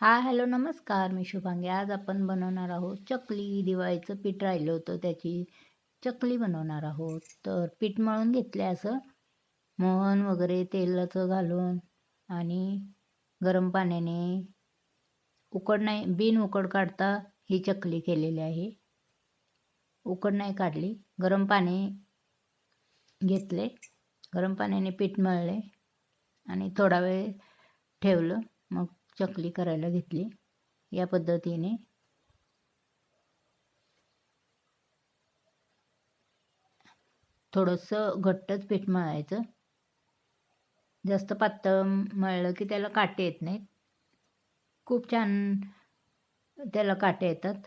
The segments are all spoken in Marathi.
हा हॅलो नमस्कार. मी शुभांगी. आज आपण बनवणार आहोत चकली दिवाळीचं पीठ राहिलं होतं त्याची चकली बनवणार आहोत. तर पीठ मळून घेतले असं. मोहन वगैरे तेलाचं घालून आणि गरम पाण्याने उकड नाही बिन उकड काढता ही चकली केलेली आहे. उकड नाही काढली. गरम पाणी घेतले. गरम पाण्याने पीठ मळले आणि थोडा वेळ ठेवलं. मग चकली करायला घेतली. या पद्धतीने थोडंसं घट्टच पीठ मळायचं. जास्त पातळ मळलं की त्याला काटे येत नाहीत. खूप छान त्याला काटे येतात.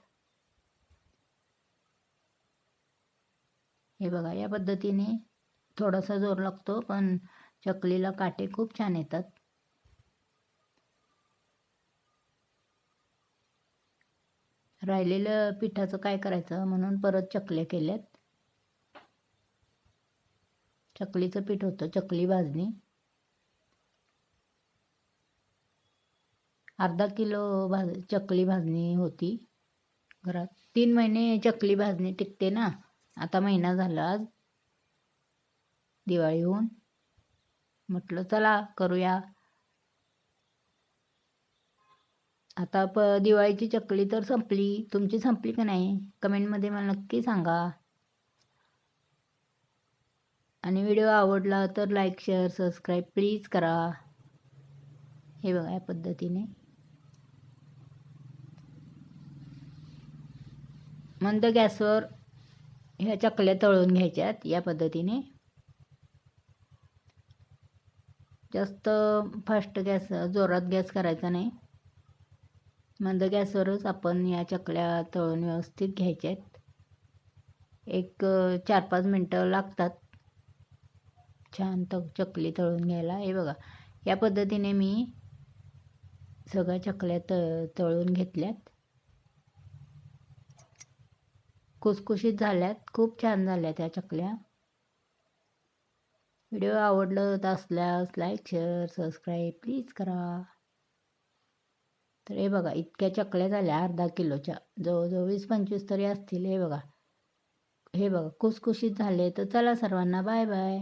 हे बघा या पद्धतीने थोडासा जोर लागतो पण चकलीला काटे खूप छान येतात. राहिलेलं पिठाचं काय करायचं म्हणून परत चकल्या केल्यात. चकलीचं पीठ होतं चकली भाजणी. अर्धा किलो भाज चकली भाजणी होती घरात. तीन महिने चकली भाजणी टिकते ना. आता महिना झाला आज. दिवाळी होऊन. म्हटलं चला करूया. आता प दिवाळीची चकली तर संपली. तुमची संपली का नाही? कमेंटमध्ये मला नक्की सांगा. आणि व्हिडिओ आवडला तर लाईक शेअर सबस्क्राईब प्लीज करा. हे बघा या पद्धतीने. मंद गॅसवर ह्या चकल्या तळून घ्यायच्यात या पद्धतीने. जास्त फास्ट गॅस जोरात गॅस करायचा नाही. मंद गॅसवरच आपण या चकल्या तळून व्यवस्थित घ्यायच्या आहेत एक चार पाच मिनटं लागतात. छान त चकली तळून घ्यायला. हे बघा या पद्धतीने मी सगळ्या चकल्या त तळून घेतल्यात. कुसकुशीत झाल्यात. खूप छान झाल्या त्या चकल्या. व्हिडिओ आवडलं असल्यास लाईक शेअर सबस्क्राईब प्लीज करा. तर हे बघा इतक्या चकल्या झाल्या अर्धा किलोच्या. जवळजवळ वीस पंचवीस तरी असतील हे बघा. हे बघा कुसकुशीत झाले. तर चला सर्वांना बाय बाय.